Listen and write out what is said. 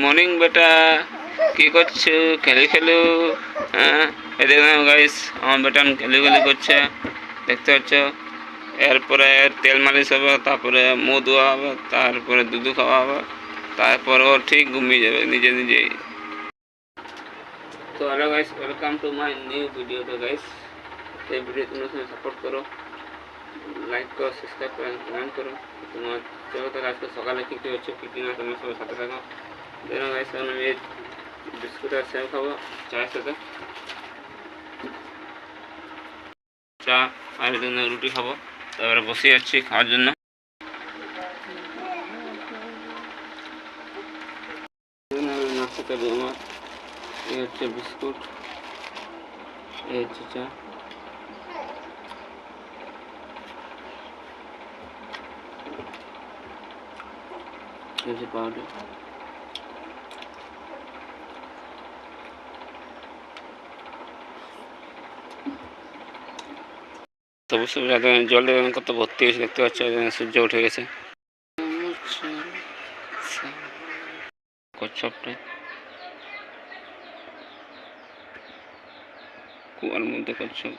Morning বেটা কি করছ? খেলে খেলো হ্যাঁ? গাইস আমার বেটা খেলে খেলে করছে। দেখতে পাচ্ছ? এরপরে তেল মালিশ হবে, তারপরে মুখ ধোয়া হবে, তারপরে দুধু খাওয়া হবে, তারপর ও ঠিক ঘুমিয়ে যাবে নিজে নিজেই। তো hello guys welcome to my new video তো গাইস এই ভিডিও তোমরা সঙ্গে সাপোর্ট করো। লাইক করো সাবস্ক্রাইব করো কমেন্ট করো। তোমার চলো তাহলে আজকে সকালে কী কী হচ্ছে, কী কী না, তোমার সবার সাথে থাকো। দেখো গাইস এখন আমি এই বিস্কুট আর সেও খাবো চায়ের সাথে চা আর এদিন রুটি খাবো তারপরে বসে যাচ্ছি খাওয়ার জন্য নাস্তা করবো আমার এই হচ্ছে বিস্কুট এই হচ্ছে চা এই হচ্ছে পাউডার তো বুঝতে পারছি জল কত ভর্তি হয়েছে, দেখতে পাচ্ছ সূর্য উঠে গেছে। কচ্ছপটা। কুয়ার মধ্যে কচ্ছপ।